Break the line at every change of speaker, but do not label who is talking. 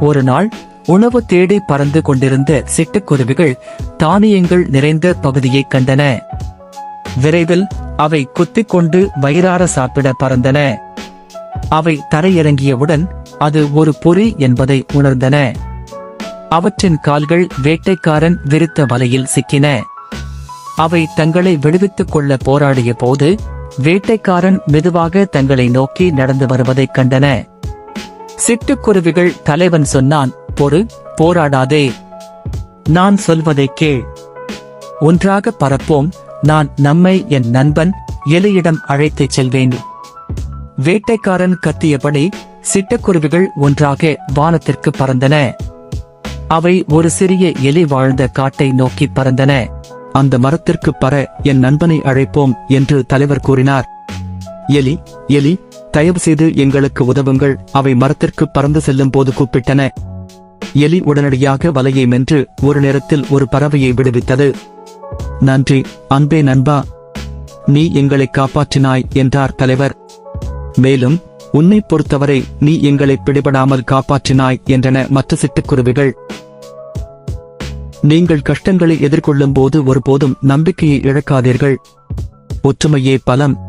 ஒரு நாள் உணவு தேடி பறந்து கொண்டிருந்த சிட்டுக்குருவிகள் தானியங்கள் நிறைந்த பகுதியை கண்டன. விரைவில் அவை குத்திக் கொண்டு வயிறார சாப்பிட பறந்தன. அவை தரையிறங்கியவுடன் அது ஒரு பொறி என்பதை உணர்ந்தன. அவற்றின் கால்கள் வேட்டைக்காரன் விரித்த வலையில் சிக்கின. அவை தங்களை விடுவித்துக் கொள்ள போராடிய போது வேட்டைக்காரன் மெதுவாக தங்களை நோக்கி நடந்து வருவதைக் கண்டன. சிட்டுக்குருவிகள் தலைவன் சொன்னான் பொறு போராடாதே. நான் சொல்வதைக் கேள். ஒன்றாக பறப்போம். நான் நம்மை என் நண்பன் எலியிடம் அழைத்துச் செல்வேன். வேட்டைக்காரன் கத்தியபடி சிட்டுக்குருவிகள் ஒன்றாக வானத்திற்கு பறந்தன. அவை ஒரு சிறிய எலி வாழ்ந்த காட்டை நோக்கி பறந்தன.
அந்த மரத்திற்கு பற என் நண்பனை அழைப்போம் என்று தலைவர் கூறினார். எலி எலி தயவு செய்து எங்களுக்கு உதவுங்கள். அவை மரத்திற்கு பறந்து செல்லும் போது கூப்பிட்டன. எலி உடனடியாக வலையை மென்று ஒரு நேரத்தில் ஒரு பறவையை விடுவித்தது. நன்றி அன்பே நண்பா. நீ எங்களை காப்பாற்றினாய் என்றார் தலைவர். மேலும் உன்னை பொறுத்தவரை நீ எங்களை பிடிபடாமல் காப்பாற்றினாய் என்றன மற்ற சிட்டுக்குருவிகள். நீங்கள் கஷ்டங்களை எதிர்கொள்ளும் போது ஒருபோதும் நம்பிக்கையை இழக்காதீர்கள். ஒற்றுமையே பலம்